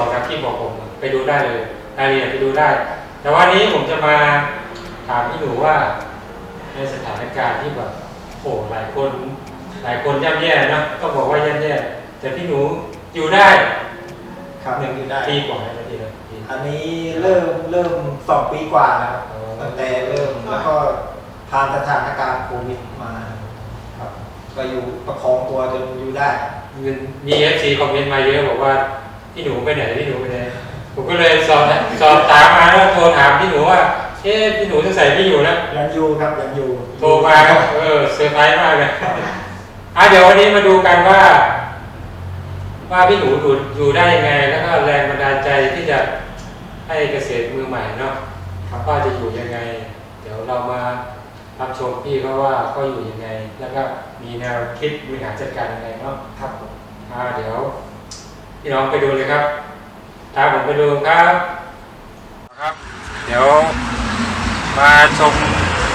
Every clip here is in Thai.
อยู่สองสามคลิปบอกผมไปดูได้เลยรายละเอียดไปดูได้ แต่วันนี้ผมจะมาถามพี่หนูว่า ในสถานการณ์ที่แบบโอ้หลายคนหลายคนย่ำแย่เนอะต้องบอกว่าย่ำแย่ แต่พี่หนูอยู่ได้ครับหนึ่งอยู่ได้ปีกว่าแล้วพี่นะปีอันนี้เริ่มเริ่มสองปีกว่าแล้วครับอ๋อตั้งแต่เริ่มแล้วก็ผ่านสถานการณ์โควิดมาครับก็อยู่ประคองตัวจนอยู่ได้มีเอฟซีคอมเมนต์มาเยอะบอกว่า พี่หนูไปไหนพี่หนูไปไหนผมก็เลยสอบสอบถามมาแล้วโทรถามพี่หนูว่าเอ๊ะพี่หนูจะใส่ไม่อยู่แล้วยังอยู่ครับยังอยู่โทรมาก็เออเซอร์ไพรส์มากเลยอะเดี๋ยววันนี้มาดูกันว่า ว่าพี่หนูอยู่อยู่ได้ยังไง แล้วก็แรงบันดาลใจที่จะให้เกษตรมือใหม่เนาะว่าจะอยู่ยังไง เดี๋ยวเรามารับชมพี่เขาว่าเขาอยู่ยังไง แล้วก็มีแนวคิดบริหารจัดการยังไงเนาะครับผมอ่าเดี๋ยว พี่น้องไปดูเลยครับตามผมไปดูครับครับ เดี๋ยวมาชม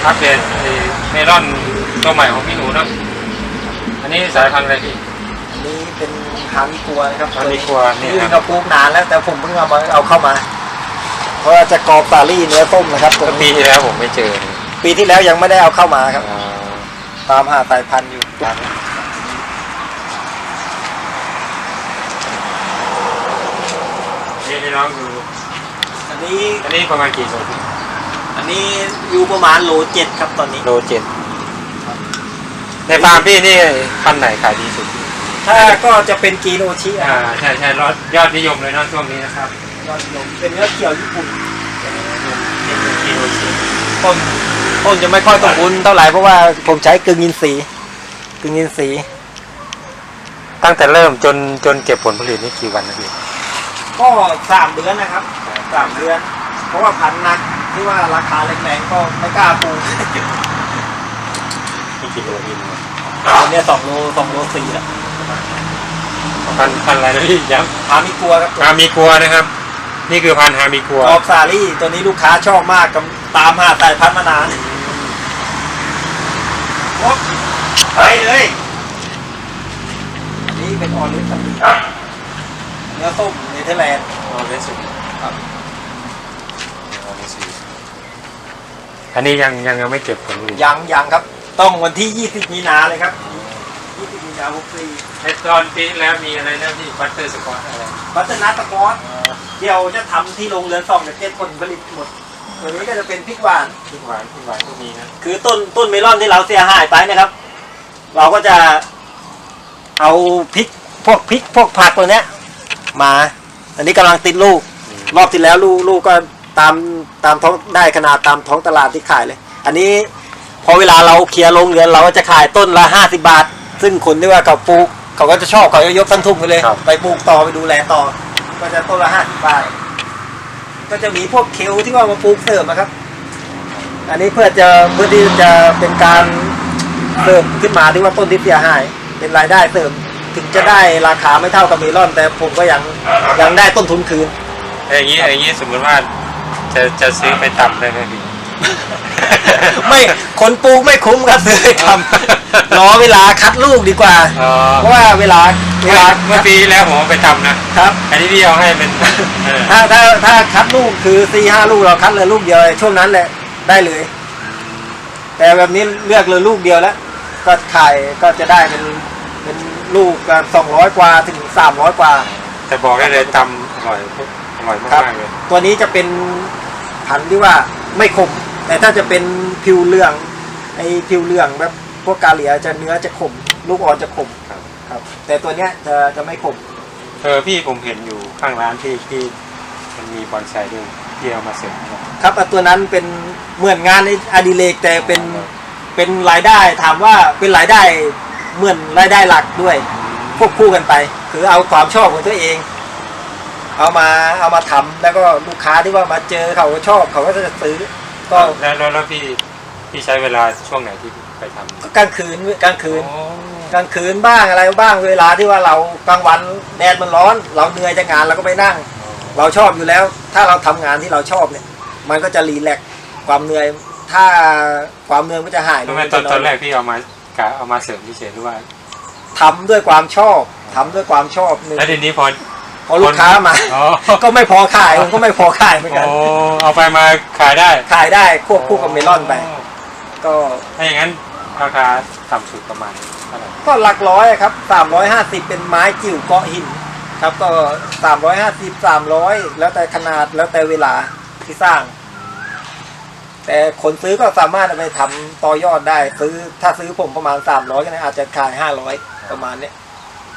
อัปเดตไอ้เมลอนตัวใหม่ของพี่หนูเนาะอันนี้สายพันธุ์อะไรพี่อันนี้เป็นฮามิกัวนะครับฮามิกัวเนี่ยยื่ครับนกับปลูกนานแล้วแต่ผมเพิ่งเอามาเอาเข้ามา เพราะว่าจะกรอบสาลี่เนื้อต้มนะครับตัวปีนี้ที่แล้วผมไม่เจอ ปีที่แล้วยังไม่ได้เอาเข้ามาครับอ่าตามหาสายพันธุ์อยู่ พี่น้องดูอันนี้อันนี้ประมาณกี่โลพี่อันนี้อยู่ประมาณโลเจ็ดครับตอนนี้ โลเจ็ดในฟาร์มพี่นี่พันธุ์ไหนขายดีสุดพี่ถ้าก็จะเป็นกีโนชิอ่าใช่ใช่รอดยอดนิยมเลยเนาะช่วงนี้นะครับยอดนิยมเป็นเนื้อเขียวญี่ปุ่นกิโลชิต้นต้นจะไม่ค่อยสมบูรณ์เท่าไหร่เพราะว่าผมใช้กึ่งอินทรีย์กึ่งอินทรีย์ตั้งแต่เริ่มจนจนเก็บผลผลิตนี่กี่วันนะพี่ ก็สามเดือนนะครับสามเดือน เพราะว่าพันธุ์หนักที่ว่าราคาแรงๆก็ไม่กล้าปลูกนี่กี่โลพี่ตอนเนี้ยสองโลสองโลสี่แล้วพันพันอะไรนะพี่ย้หามีกลัวครับำฮามีกัวนะครับ นี่คือพันธุ์ฮามีกัวออกซารี่ตัวนี้ลูกค้าชอบมากกับตามหาสายพันธุ์มานานโอ๊ะไปเลย นี่เป็นออริจินเนื้อต้ม เนเธอร์แลนด์อ๋อเลสุครับอันนี้ยังยังยังไม่เก็บผลผลิตยังยังครับ ต้องวันที่ 20 มีนาเลยครับ 20 มีนาบุกซีไอตอนปีที่แล้วมีอะไรนะพี่บัตเตอร์สกอตอะไรพัฒนาตะกอนเดี๋ยวจะทำที่โรงเรือนสองเดี๋ยวเก็บผลผลิตหมดตัวนี้ก็จะเป็นพริกหวานทุกหวานทุกหวานก็มีนะคือต้นต้นเมลอนที่เราเสียหายไปนะครับ เราก็จะเอาพริกพวกพริกพวกผักตัวเนี้ยมา อันนี้กำลังติดลูก รอบที่แล้วลูกลูกก็ตามตามท้องได้ขนาดตามท้องตลาดที่ขายเลย อันนี้พอเวลาเราเคลียร์โรงเรือนเราก็จะขายต้นละห้าสิบาท ซึ่งคนที่ว่าเขาปลูกเขาก็จะชอบเขาจะยกทั้งทุ่งไปเลย ไปปลูกต่อไปดูแลต่อ ก็จะต้นละห้าสิบาท ก็จะมีพวกเคลที่ว่ามาปลูกเสริมนะครับ อันนี้เพื่อจะเพื่อที่จะเป็นการเสริมขึ้นมาที่ว่าต้นที่เสียหาย เป็นรายได้เสริม ถึงจะได้ราคาไม่เท่ากับเมลอน แต่ผมก็ยังยังได้ต้นทุนคืนไอ้อย่างนี้ไอ้อย่างนี้สมมติว่าจะจะซื้อไปตำได้ไหมพี่ไม่คนปลูกไม่คุ้มครับซื้อทำรอเวลาคัดลูกดีกว่าอ๋อเพราะว่าเวลาเวลาเมื่อปีที่แล้วผมเอาไปทำนะครับ อันนี้พี่เอาให้เป็นเออถ้าถ้าถ้าคัดลูกคือสี่ห้าลูกเราคัดเลยลูกเดียวช่วงนั้นแหละได้เลย แต่แบบนี้เลือกเลยลูกเดียวแล้ว ก็ขายก็จะได้เป็นเป็น ลูกกันสองร้อยกว่าถึงสามร้อยกว่า แต่บอกได้เลยตำอร่อยอร่อยครับมากๆเลยตัวนี้จะเป็นพันธุ์ที่ว่าไม่ขม แต่ถ้าจะเป็นผิวเหลืองไอ้ผิวเหลืองแบบพวกกาเหลียจะเนื้อจะขม ลูกอ่อนจะขมครับ ครับ แต่ตัวเนี้ยจะจะไม่ขม เออพี่ผมเห็นอยู่ข้างร้านที่ที่มันมีบอนไซด้วยที่เอามาเสริมครับครับอะตัวนั้นเป็นเหมือนงานอดิเรกแต่เป็นเป็นรายได้ถามว่าเป็นรายได้ เหมือนรายได้หลักด้วยควบคู่กันไป คือเอาความชอบของตัวเอง เอามาเอามาทำแล้วก็ลูกค้าที่ว่ามาเจอเขาก็ชอบเขาก็จะซื้อ ก็แล้วแล้วแล้วพี่พี่ใช้เวลาช่วงไหนที่ไปทำก็กลางคืนกลางคืนอ๋อกลางคืนบ้างอะไรบ้างเวลาที่ว่าเรากลางวันแดดมันร้อน เราเหนื่อยจากงานเราก็ไปนั่ง เราชอบอยู่แล้ว ถ้าเราทำงานที่เราชอบเนี่ย มันก็จะรีแลกซ์ความเหนื่อย ถ้าความเหนื่อยมันจะหายทำไมตอนตอนแรกพี่เอามา กะเอามาเสริมพิเศษหรือว่าทำด้วยความชอบทำด้วยความชอบหนึ่งแล้วทีนี้พอ พอลูกค้ามา อ๋อ ก็ไม่พอขายผมก็ไม่พอขายเหมือนกัน โอ้เอาไปมาขายได้ขายได้ควบคู่กับเมลอนไป ก็ถ้าอย่างนั้นราคาต่ำสุดประมาณเท่าไหร่ก็หลักร้อยครับสามร้อยห้าสิบเป็นไม้จิ๋วเกาะหิน ครับก็สามร้อยห้าสิบสามร้อยแล้วแต่ขนาดแล้วแต่เวลาที่สร้าง แต่คนซื้อก็สามารถเอาไปทำต่อยอดได้ ซื้อถ้าซื้อผมประมาณสามร้อยก็อาจจะขายห้าร้อยประมาณเนี้ย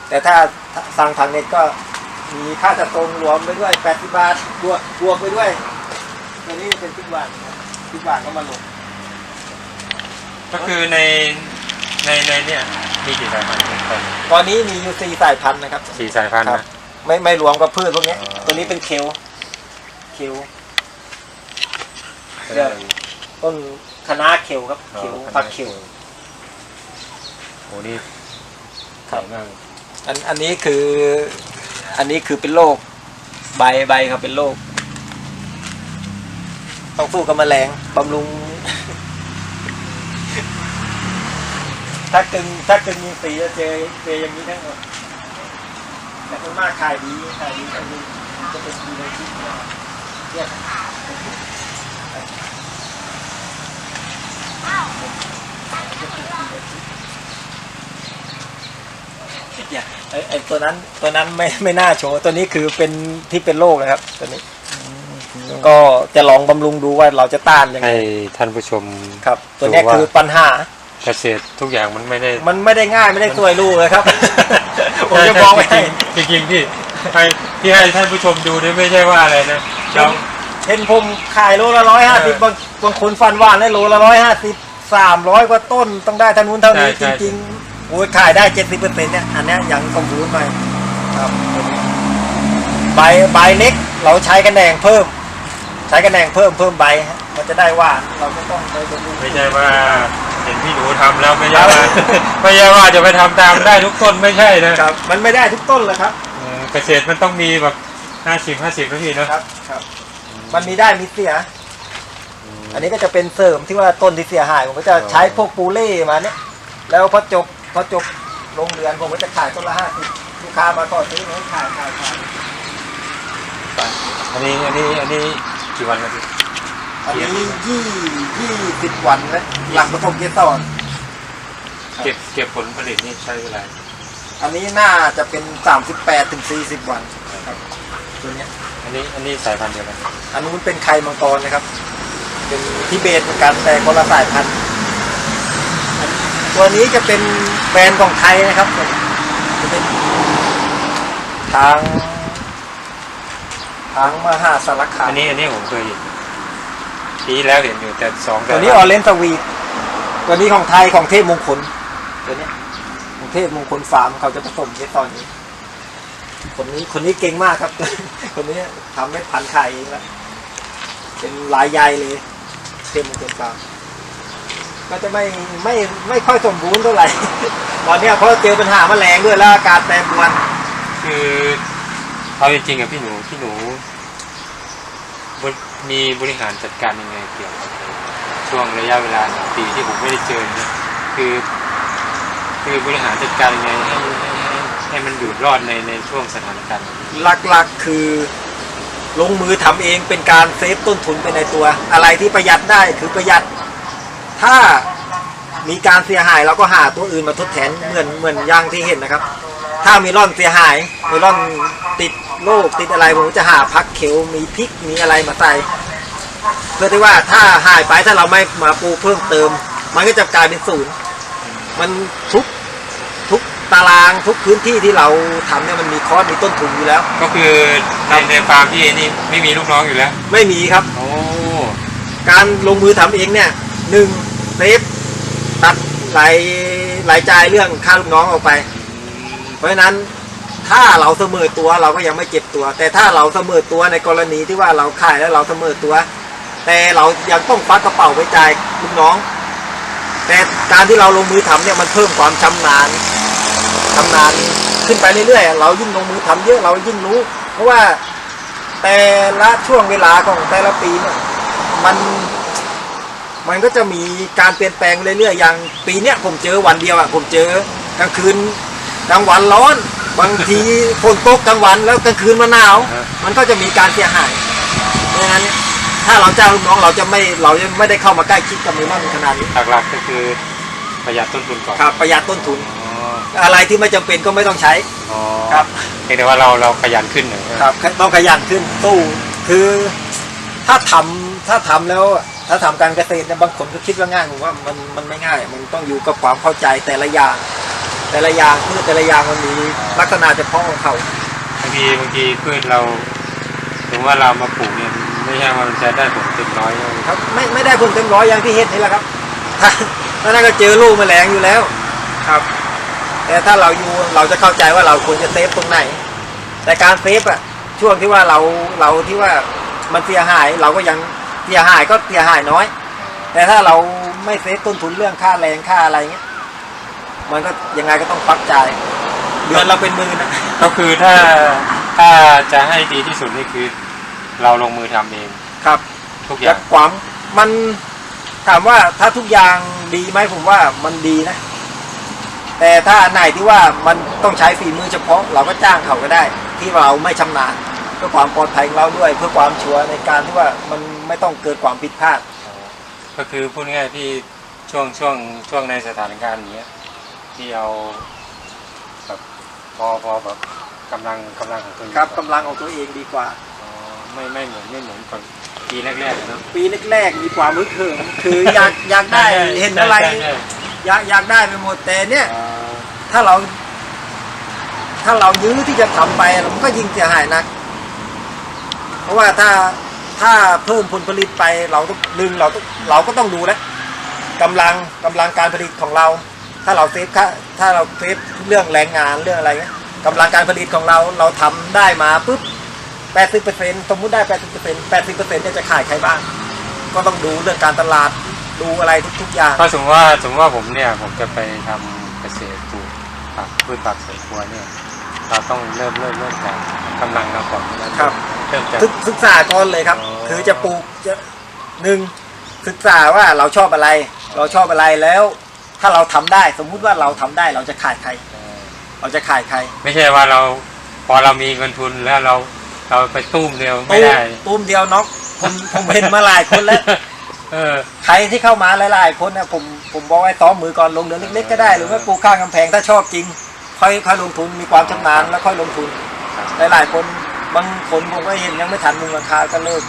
แต่ถ้าสั่งทางเน็ตก็มีค่าจัดส่งรวมไปด้วยแปดสิบบาทรวมรวมไปด้วยตัวนี้เป็นสิบบาทครับสิบบาทก็มาลงก็คือในในในเนี่ยมีกี่สายพันธุ์ตอนนี้มีอยู่สี่สายพันธุ์นะครับสี่สายพันธุ์ครับนะไม่ไม่รวมกับพืชพวกนี้อ๋อตัวนี้เป็นเคลเคลเดี๋ยว ต้นคะน้าเคลครับเคลผักเคลโอ้นี่ครับสวยมากอันอันนี้คืออันนี้คือเป็นโรคใบใบครับเป็นโรคต้องสู้กับแมลงบำรุง ถ้ากึ่งถ้ากึ่งมีสีจะเจอเจออย่างนี้ทั้งหมดแต่คนมากขายดีขายดีขายดีจะเป็นดีเลยที่เนี่ยเนี่ย ไอ้ไอ้ตัวนั้นตัวนั้นไม่ไม่น่าโชว์ตัวนี้คือเป็นที่เป็นโรคนะครับ ตัวนี้ ก็จะลองบำรุงดูว่าเราจะต้านยังไงให้ท่านผู้ชมครับ ตัวเนี้ยคือปัญหา เกษตรทุกอย่างมันไม่ได้มันไม่ได้ง่ายไม่ได้สวยลูกเลยครับ ผมจะบอกไว้ให้ จริงๆจริงๆพี่ให้ที่ให้ท่านผู้ชมดูนี่ไม่ใช่ว่าอะไรนะเรา เห็นผมขายโลละร้อยห้าสิบบางบางคนฟันหวานได้โลละร้อยห้าสิบสามร้อยกว่าต้นต้องได้เท่านู้นเท่านี้จริงๆโอ้ยขายได้เจ็ดสิบเปอร์เซ็นต์เนี่ยอันเนี้ยยังสมบูรณ์หน่อยครับตัวนี้ใบใบเล็กเราใช้กระแหนงเพิ่ม ใช้กระแหนงเพิ่มเพิ่มใบฮะมันจะได้หวานเราไม่ต้องไปบำรุง ไม่ใช่ว่าเห็นพี่หนูทำแล้วไม่ใช่ครับว่า ไม่ใช่ว่าจะไปทำตามได้ทุกต้นไม่ใช่นะครับมันไม่ได้ทุกต้นเลยครับอืมเกษตรมันต้องมีแบบห้าสิบห้าสิบนะพี่เนอะ ครับครับ มันมีได้มีเสีย อันนี้ก็จะเป็นเสริมที่ว่าต้นที่เสียหายผมก็จะใช้พวกปูเล่มาเนี่ยแล้วพอจบพอจบโรงเรือนผมก็จะขายต้นละห้าสิบลูกค้ามาขอซื้อผมก็ขายขายขายอันนี้อันนี้อันนี้กี่วันแล้วพี่อันนี้ยี่ยี่สิบวันแล้วหลังผสมเกสรเก็บเก็บผลผลิตนี่ใช้เวลาอันนี้น่าจะเป็นสามสิบแปดถึงสี่สิบวันครับ ตัวเนี้ยอันนี้อันนี้สายพันธุ์เดียวกันอันนู้นเป็นไข่มังกรนะครับ เป็นทิเบตเหมือนกันแต่คนละสายพันธุ์อันตัวนี้จะเป็นแบรนด์ของไทยนะครับจะเป็นทางทางมหาสารคามอันนี้อันนี้ผมเคยเห็นปีที่แล้วเห็นอยู่แต่สองตัวนี้ออเรนสวีทตัวนี้ของไทยของเทพมงคลตัวเนี้ยของเทพมงคลฟาร์มเขาจะผสมในตอนนี้ คนนี้คนนี้เก่งมากครับ คนนี้ทำให้พันธุ์ไข่เองแล้วเป็นลายใยเลยเทพมงคลฟาร์มก็จะไม่ไม่ไม่ค่อยสมบูรณ์เท่าไหร่ ตอนนี้เพราะเจอปัญหาแมลงด้วยแล้วอากาศแปรปรวน คือเอาจริงๆกับพี่หนูพี่หนูมีบริหารจัดการยังไงเกี่ยวกับช่วงระยะเวลาหนึ่งปีที่ผมไม่ได้เจอเนี่ยคือ คือบริหารจัดการยังไงให้ ให้มันอยู่รอดในในช่วงสถานการณ์หลักๆคือลงมือทำเองเป็นการเซฟต้นทุนไปในตัว อะไรที่ประหยัดได้คือประหยัด ถ้ามีการเสียหายเราก็หาตัวอื่นมาทดแทนเหมือนเหมือนอย่างที่เห็นนะครับ ถ้ามีร่อนเสียหายมีร่อนติดโรคติดอะไรผมจะหาพักเขียวมีพริกมีอะไรมาใส่เพื่อที่ว่าถ้าหายไปถ้าเราไม่มาปูเพิ่มเติม มันก็จะกลายเป็นศูนย์มันทุกทุก ตารางทุกพื้นที่ที่เราทำเนี่ยมันมีคอสมีต้นทุนอยู่แล้ว ก็คือในในฟาร์มพี่นี่ไม่มีลูกน้องอยู่แล้ว ไม่มีครับ โอ้ การลงมือทำเองเนี่ยหนึ่งเซฟตัดรายรายจ่ายเรื่องค่าลูกน้องออกไป เพราะฉะนั้นถ้าเราเสมอตัวเราก็ยังไม่เจ็บตัว แต่ถ้าเราเสมอตัวในกรณีที่ว่าเราขายแล้วเราเสมอตัว แต่เรายังต้องควักกระเป๋าไปจ่ายลูกน้อง แต่การที่เราลงมือทำเนี่ยมันเพิ่มความชำนาญ ทำนานขึ้นไปเรื่อยๆ เรายิ่งลงมือทำเยอะเรายิ่งรู้ เพราะว่าแต่ละช่วงเวลาของแต่ละปีเนี่ยมันมันก็จะมีการเปลี่ยนแปลงเรื่อยๆ อย่างปีเนี้ยผมเจอวันเดียวอะผมเจอกลางคืนกลางวันร้อน บางทีฝนตกกลางวันแล้วกลางคืนมันหนาว มันก็จะมีการเสียหายเพราะฉะนั้นเนี่ยถ้าเราจ้างลูกน้องเราจะไม่เราจะไม่ได้เข้ามาใกล้ชิดกับมือมันขนาดนี้หลักๆก็คือประหยัดต้นทุนก่อนครับประหยัดต้นทุน อ๋ออะไรที่ไม่จำเป็นก็ไม่ต้องใช้ อ๋อครับ เพียงแต่ว่าเราเราขยันขึ้นหน่อยครับต้องขยันขึ้นตู้คือถ้าทำถ้าทำแล้วถ้าทำการเกษตรเนี่ยบางคนก็คิดว่าง่ายผมว่ามันมันไม่ง่าย มันต้องอยู่กับความเข้าใจแต่ละอย่าง แต่ละอย่างพืชแต่ละอย่างมันมีลักษณะเฉพาะของเขาบางทีบางทีพืชเราถึงว่าเรามาปลูกเนี่ยไม่ใช่ว่ามันจะได้ผลเต็มร้อยครับ ไม่ไม่ได้ผลเต็มร้อยอย่างที่เห็นนี่แหละครับ ถ้าถ้านั่นก็เจอลูกแมลงอยู่แล้ว ครับ แต่ถ้าเราอยู่เราจะเข้าใจว่าเราควรจะเซฟตรงไหน แต่การเซฟอะช่วงที่ว่าเราเราที่ว่ามันเสียหายเราก็ยังเสียหายก็เสียหายน้อย แต่ถ้าเราไม่เซฟต้นทุนเรื่องค่าแรงค่าอะไรเงี้ย มันก็ยังไงก็ต้องฟักจ่ายเดือนเราเป็นหมื่นนะก็คือถ้าถ้าจะให้ดีที่สุดนี่คือ เราลงมือทำเองครับ ทุกอจาย่ากงความมันถามว่าถ้าทุกอย่างดีไหมผมว่ามันดีนะ แต่ถ้าอันไหนที่ว่ามันต้องใช้ฝีมือเฉพาะเราก็จ้างเขาก็ได้ ที่เราไม่ชำนาญเพื่อความปลอดภัยของเราด้วยเพื่อความชัวร์ในการที่ว่ามันไม่ต้องเกิดความผิดพลาด ก็คือพูดง่ายๆที่ช่วงช่วงช่วงในสถานการณ์อย่างเนี้ยที่เอาแบบพอพอแบบกำลังกำลังของตัวเองครับกำลังของตัวเองดีกว่า อ๋อไม่ไม่เหมือนไม่เหมือนก่อนปีแรกๆอะเนาะปีแรกๆมีความมึกเขิมคืออยากอยากได้เห็นอะไร ใช่ใช่ อยากอยากได้ไปหมดแต่เนี่ย อ่าถ้าเรา ถ้าเรายื้อที่จะทำไปมันก็ยิ่งเสียหายหนัก เพราะว่าถ้าถ้าเพิ่มผลผลิตไปเราต้องดึงเราต้องเราก็ต้องดูแล้วกำลังกำลังการผลิตของเรา ถ้าเราเซฟค่าถ้าเราเซฟเรื่องแรงงานเรื่องอะไรเงี้ยกำลังการผลิตของเราเราทำได้มาปุ๊บแปดสิบเปอร์เซ็นสมมุติได้แปดสิบเปอร์เซ็นแปดสิบเปอร์เซ็นจะขายใครบ้าง ก็ต้องดูเรื่องการตลาด ดูอะไรทุกๆอย่างก็สมมติว่าสมมติว่าผมเนี่ยผมจะไปทำเกษตรปลูกผักพืชผักสวนครัวเนี่ย เราต้องเริ่มเริ่มเริ่มจากกำลังเราก่อนนะครับ เริ่มจาก ศึกศึกษาก่อนเลยครับ อ๋อ คือจะปลูกจะหนึ่งศึกษาว่าเราชอบอะไร เราชอบอะไรแล้ว ถ้าเราทำได้สมมุติว่าเราทำได้เราจะขายใคร เอ่อเราจะขายใครไม่ใช่ว่าเราพอเรามีเงินทุนแล้วเราเราไปตุ้มเดียวไม่ได้ตุ้มตุ้มเดียวน็อกผมผมเห็นมาหลายคนแล้ว เออ ใครที่เข้ามาหลายๆคนนะผมผมบอกให้ซ้อมมือก่อนลงเรือนเล็กๆก็ได้หรือว่าปลูกข้างกำแพงถ้าชอบจริง ค่อยค่อยลงทุนมีความชำนาญแล้วค่อยลงทุน หลายๆคนบางคนผมก็เห็นยังไม่ทันมุงราคาก็เลิก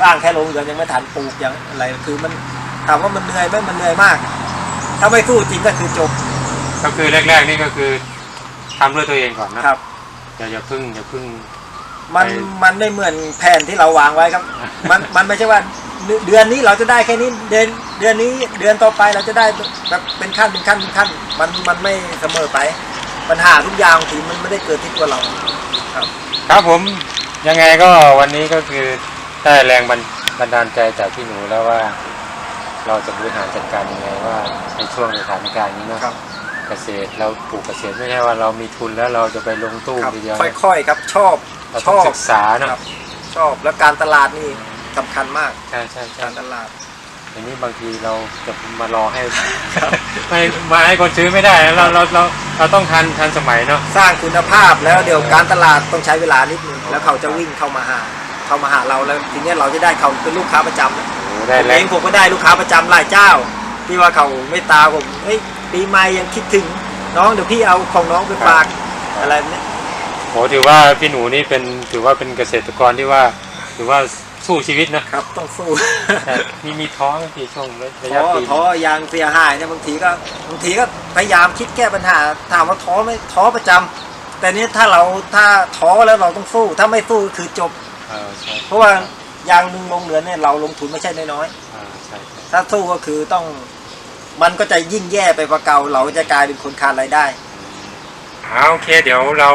สร้างแค่โรงเรือนยังไม่ทันปลูกยังอะไรคือมันถามว่ามันเหนื่อยไหมมันเหนื่อยมาก ถ้าไม่สู้จริงก็คือจบก็คือแรกๆนี่ก็คือทำด้วยตัวเองก่อนนะครับอย่าอย่าพึ่งอย่าพึ่งมันไปมันไม่เหมือนแผนที่เราวางไว้ครับ มันมันไม่ใช่ว่า เดืเดือนนี้เราจะได้แค่นี้เดือนเดือนนี้เดือนต่อไปเราจะได้แบบเป็นขั้นเป็นขั้นเป็นขั้น มันมันไม่เสมอไป ปัญหาทุกอย่างบางทีมันไม่ได้เกิดที่ตัวเราครับผมยังไงก็วันนี้ก็คือได้แรงบันบันดาลใจจากพี่หนูแล้วว่าเราจะบริหารจัดการยังไงว่าในช่วงสถานการณ์นี้เนาะครับเกษตรเราปลูกเกษตรไม่ใช่ว่าเรามีทุนแล้วเราจะไปลงตู้ครับทีเดียวค่อยๆครับชอบเราชต้องอบศึกษาเนาะครับชอบแล้วการตลาดนี่ สำคัญมากใช่ใช่ใช่การตลาดทีนี้บางทีเราจะมารอให้ไม่มาให้คนซื้อไม่ได้นะเราเราเราเราต้องทันทันสมัยเนาะสร้างคุณภาพแล้วเดี๋ยวการตลาดต้องใช้เวลานิดนึงแล้วเขาจะวิ่งเข้ามาหาเข้ามาหาเราแล้วทีเนี้ยเราจะได้เขาเป็นลูกค้าประจำนะโอ้ผได้มแรเองงผมก็ได้ลูกค้าประจำหลายเจ้า ที่ว่าเขาไม่ตาผมเฮ้ยปีใหม่ยังคิดถึงน้องเดี๋ยวพี่เอาของน้องไปฝากอะไรแบบเนี้ยโหถือว่าพี่หนูนี่เป็นถือว่าเป็นเกษตรกรที่ว่าถือว่า สู้ชีวิตนะครับต้องสู้แต่มีมีท้อไหมพี่ช่วงระท้ยะอปีท้อยางเสียหายเนี่ยบางทีก็บางทีก็พยายามคิดแก้ปัญหาถามว่าท้อไหมท้อประจำแต่เนี้ถ้าเราถ้าท้อแล้วเราต้องสู้ ถ้าไม่สู้ก็คือจบ เออใช่เพราะว่ายางหนึ่งลงเรือนเนี่ยเราลงทุนไม่ใช่น้อยเออใช่ใช่ๆถ้าสู้ก็คือต้อง มันก็จะยิ่งแย่ไปกว่าเก่าเราจะกลายเป็นคนขาดรายได้เอาโอเค เดี๋ยวเรา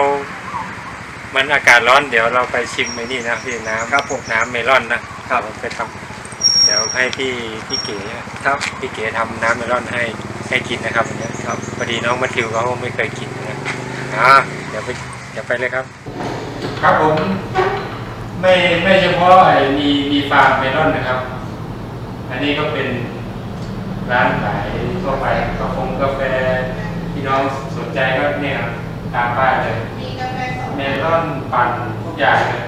มันอากาศร้อนเดี๋ยวเราไปชิมไอ้นี่นะพี่น้ำครับผมน้ำเมลอนนะครับผมไปทำเดี๋ยวให้พี่พี่เก๋ครับพี่เก๋ทำน้ำเมลอนให้ให้กินนะครับวันนี้ครับพอดีน้องมาทิวเขาไม่เคยกินนะอ่าเดี๋ยวไปเดี๋ยวไปเลยครับ ครับผม ไม่ไม่เฉพาะไอ้มีมีฟาร์มเมลอนนะครับ อันนี้ก็เป็นร้านขายทั่วไปกาแฟกาแฟพี่น้องสนใจก็เนี่ยครับตามป้ายเลย มีกาแฟสอง เมลอน ปั่นทุกอย่างเลย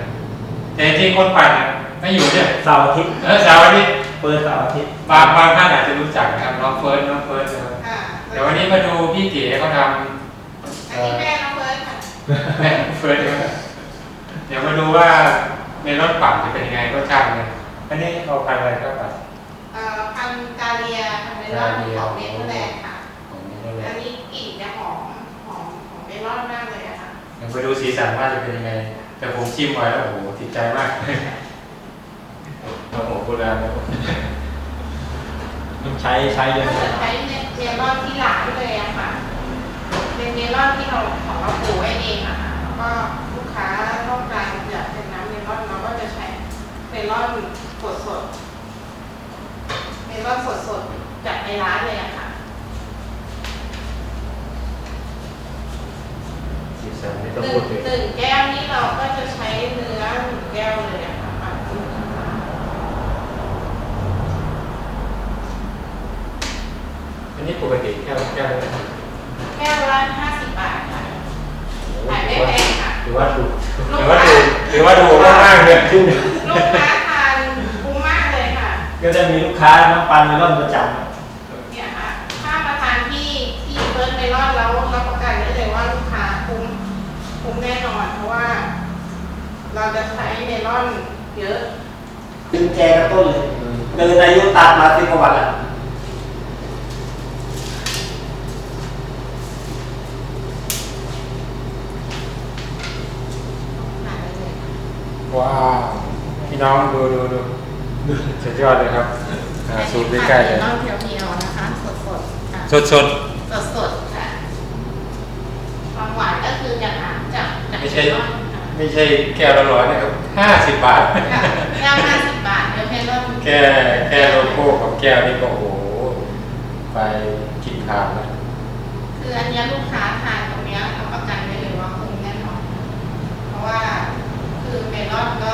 แต่จริงๆคนปั่นน่ะไม่อยู่เนี่ยเสาร์อาทิตย์เออเสาวนี้เปิดเสาร์อาทิตย์บางบางท่านอาจจะรู้จักนะครับน้องเฟิร์สน้องเฟิร์สนะครับค่ะเดี๋ยววันนี้มาดูพี่เก๋เขาทำอันนี้แม่น้องเฟิร์สค่ะแม่เฟิร์สนะครับเดี๋ยวมาดูว่าเมลอนปั่นจะเป็นยังไงรสชาติเนี่ยอันนี้เอาพันธุ์อะไรครับปั่น เอ่อพันธุ์กาเลียพันธุ์เมลอนของเนเธอร์แลนด์ค่ะ ของนี้เลยอันนี้กลิ่นจะหอมหอมของเมลอนมากเลย ไปดูสีสันว่าจะเป็นยังไง แต่ผมชิมไว้แล้วโอ้โหติดใจมากโอ้โหโบราณนะใช้ใช้เยอะจะใช้เมลอนที่ร้านเลยอะค่ะ เป็นเมลอนที่เราของเราปลูกไว้เองอะค่ะแล้วก็ลูกค้าต้องการอยากเป็นน้ำเมลอนเราก็จะใช้เมลอนสดสดเมลอนสดสดจากในร้านเลยอะ ค่ะสีสันไม่ต้องหนึ่พูงดถึงหนึ่งแก้วนี้เราก็จะใช้เนื้อหนึ่งแก้วเลยอะค่ะปั่นจริงอันนี้ปกติแก้วแก้วละแก้วละห้าสิบบาทค่ะ ขายไม่แพงค่ะถือว่าถูกถือว่าถูกถือว่าถูกมากๆเลยลูกค้าทานคุ้มมากเลยค่ะ ก็จะมีลูกค้าน้ำปันเมลอนประจเนี่ยค่ะ ถ้ามาทานที่ที่เฟิร์สเมลอนแล้วรับประกันได้เลยว่าลูกค้าคุ้มคุ้มแน่นอน เพราะว่า เราจะใช้เมลอนเยอะำดึงแจกระต้นเลย เดินอายุตามมาสิบกว่าวันแล้วขายเลยว้าว พี่น้องดูดูดูสุดยอดเลยครับอ่าสูตรใกล้ๆเลยเมลอนเพียวๆนะคะสดๆค่ะสดสดสดสดๆค่ะ ความหวานก็คืออย่างอะจากจากไม่ใช่ เมลอนค่ะ ไม่ใช่แก้วละร้อยนะครับห้าสิบบาทค่ะแก้วห้าสิบบาทเดี๋ยวเพลอนแค่แค่โลโก้ของแก้วนี่ก็โอ้โหไปกินขาดแล้วคืออันเนี้ยลูกค้าทานตรงเนี้ยรับประกันได้เลยว่าคุ้มแน่นอนเพราะว่าคือเมลอนก็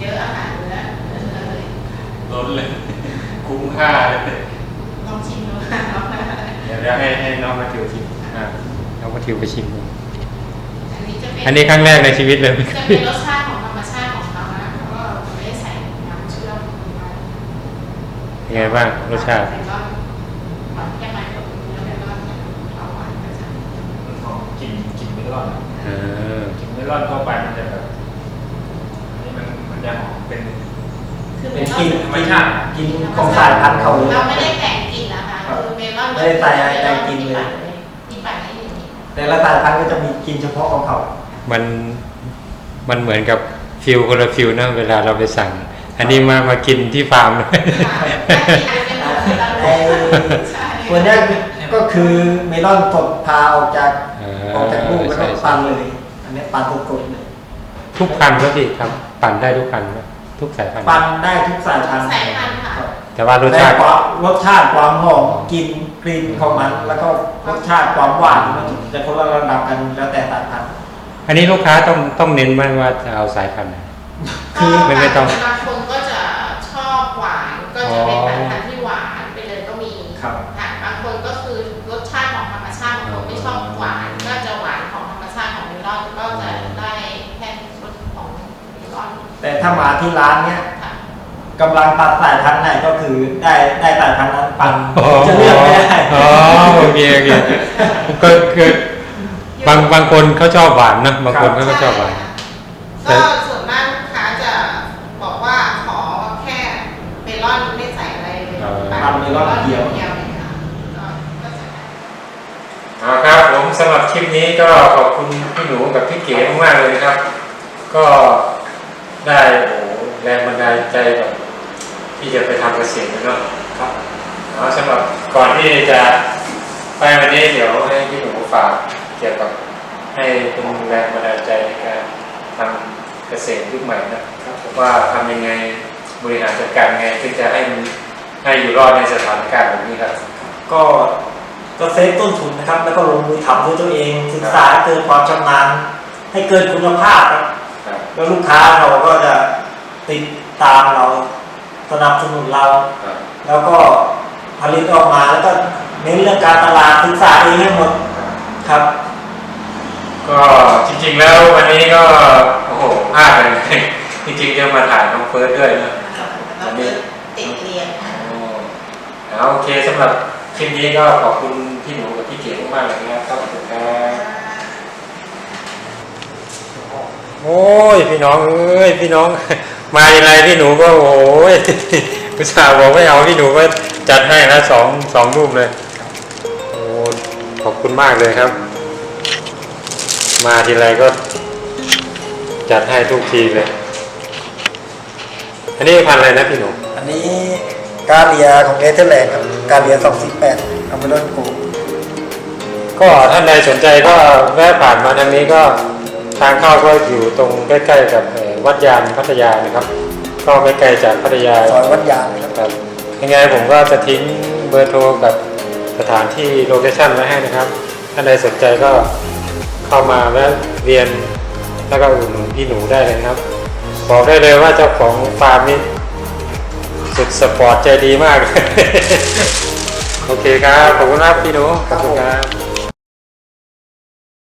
เยอะอาหารเนื้อเนื้อเลยล้นเลย คุ้มค่าเลยลองชิมดูค่ะลองนะเดี๋ยวจะให้ให้น้องมาทิวชิมอ่าน้องมาทิวไปชิมดู อันนี้จะเป็นอันนี้ครั้งแรกในชีวิตเลยจะเป็นรสชาติของธรรมชาติของเขานะเพราะว่าเราไม่ได้ใส่น้ำเชื่อมลงไปยังไงบ้างรสชาติเมลอนหวานแค่ไหนก็เนื้อเมลอนเนี่ยเอาหวานก็จะหอมกลิ่นกลิ่นเมลอนอะเออกลิ่นเมลอนทั่วไปมันจะแบบอันนี้มันมันจะหอมเป็นคือเมเป็นลอนกลิ่นธรรมชาติกลิ่นของสายพันธุ์เขาเลย เราไม่ได้แต่งกลิ่นนะคะครับคือเมลอนไม่ได้ใส่อะไรแต่งกลิ่นเลยที่ปั่นให้อยู่นี่แต่ละสายพันธุ์ก็จะมีกลิ่นเฉพาะของเขา มันมันเหมือนกับฟิลคนละฟิลนะเวลาเราไปสั่ง อันนี้มามากินที่ฟาร์มเลยค่ะถ้ากินเป็นหมดคือเราไอ้ใช่ตัวเนี้ยก็คือเมลอนสดพาออกจากเอออกจากลูกแล้วก็ใช่ปั่นเลย อันนี้ปั่นสดๆเลยทุกพันธุ์ก็ดีครับปั่นได้ทุกพันธุ์นะทุกสายพันธุ์ปั่นได้ทุกสายพันธุ์สายพันธุ์ค่ะแต่ว่ารสแต่ชาติความรสชาติความหอมกลิ่นกลิ่นของมัน แล้วก็รสชาติความหวานมันจะคนละระดับกันแล้วแต่สายพันธุ์ อันนี้ลูกค้าต้องต้องเน้นไหมว่าจะเอาสายพันธุ์ไหน คือไม่ไม่ต้อง บางคนก็จะชอบหวานก็จะเป็นสายพันธุ์ที่หวานไปเลยก็มีครับ ค่ะบางคนก็คือรสชาติของธรรมชาติบางคนไม่ชอบหวานก็จะหวานของธรรมชาติของเมลอนก็จะได้แค่รสของเมลอนแต่ถ้ามาที่ร้านเนี้ยค่ะ กำลังตัดสายพันธุ์ไหนก็คือได้ได้สายพันธุ์นั้นปั่นอ๋อจะเลือกไม่ได้ อ๋อโอเคโอเคก็คือ บางบางคนเขาชอบหวานนะบางคนเขาก็ชอบหวานใช่ค่ะก็ส่วนมากลูกค้าจะบอกว่าขอแค่เมลอนไม่ใส่อะไรเลยอ๋อปั่นเมลอนเดียวๆเลยค่ะก็ก็จะได้ เอาครับผมสำหรับคลิปนี้ก็ขอบคุณพี่หนูกับพี่เก๋มากๆเลยนะครับ ก็ได้โอ้โหแรงบันดาลใจแบบที่จะไปทำเกษตรนะเนาะครับเอาสำหรับก่อนที่จะไปวันนี้เดี๋ยวให้พี่หนูฝาก เกี่ยวกับให้เป็นแรงบันดาลใจในการทำเกษตรยุคใหม่นะครับว่าทำยังไงบริหารจัดการยังไงถึงจะให้มันให้อยู่รอดในสถานการณ์แบบนี้ครับ ก็ก็เซฟต้นทุนนะครับ แล้วก็ลงมือทำด้วยตัวเองศึกษาเกินความชำนาญให้เกินคุณภาพครับครับแล้วลูกค้าเราก็จะติดตามเราสนับสนุนเราครับแล้วก็ผลิตออกมาแล้วก็เน้นเรื่องการตลาดศึกษาเองให้หมดครับ ก็จริง ๆ แล้ววันนี้ก็โอ้โหพลาดเลยจริงๆจะมาถ่ายน้องเฟิร์สด้วยนะแล้วก็ติดเรียนโอ้เอาโอเคสำหรับคลิปนี้ก็ขอบคุณพี่หนูกับพี่เก๋มากๆเลยนะครับขอบคุณครับโอ้ยพี่น้องเอ้ยพี่น้อง มาอย่างไรพี่หนูก็โอ้ยอุตส่าห์บอกไม่เอาพี่หนูก็จัดให้นะสองสองรูปเลยโอ้ขอบคุณมากเลยครับ มาทีไรก็จัดให้ทุกทีเลย อันนี้พันธุ์อะไรนะพี่หนูอันนี้กาเลียของเนเธอร์แลนด์ครับกาเลีย248เอามาเล่นกูก็ท่านใดสนใจก็แวะผ่านมาทางนี้ก็ทางเข้าก็อยู่ตรงใกล้ๆกับเอ่อวัดยานพัทยานะครับ ก็ไม่ไกลจากพัทยาซอยวัดยางเลยครับครับยังไงผมก็จะทิ้งเบอร์โทรกับสถานที่โลเคชั่นไว้ให้นะครับ ท่านใดสนใจก็ เข้ามาแวะเรียนแล้วก็อุดหนุนพี่หนูได้เลยครับ บอกได้เลยว่าเจ้าของฟาร์มนี้สุดสปอร์ตใจดีมาก โอเคครับ ขอบคุณครับพี่หนู ขอบคุณครับ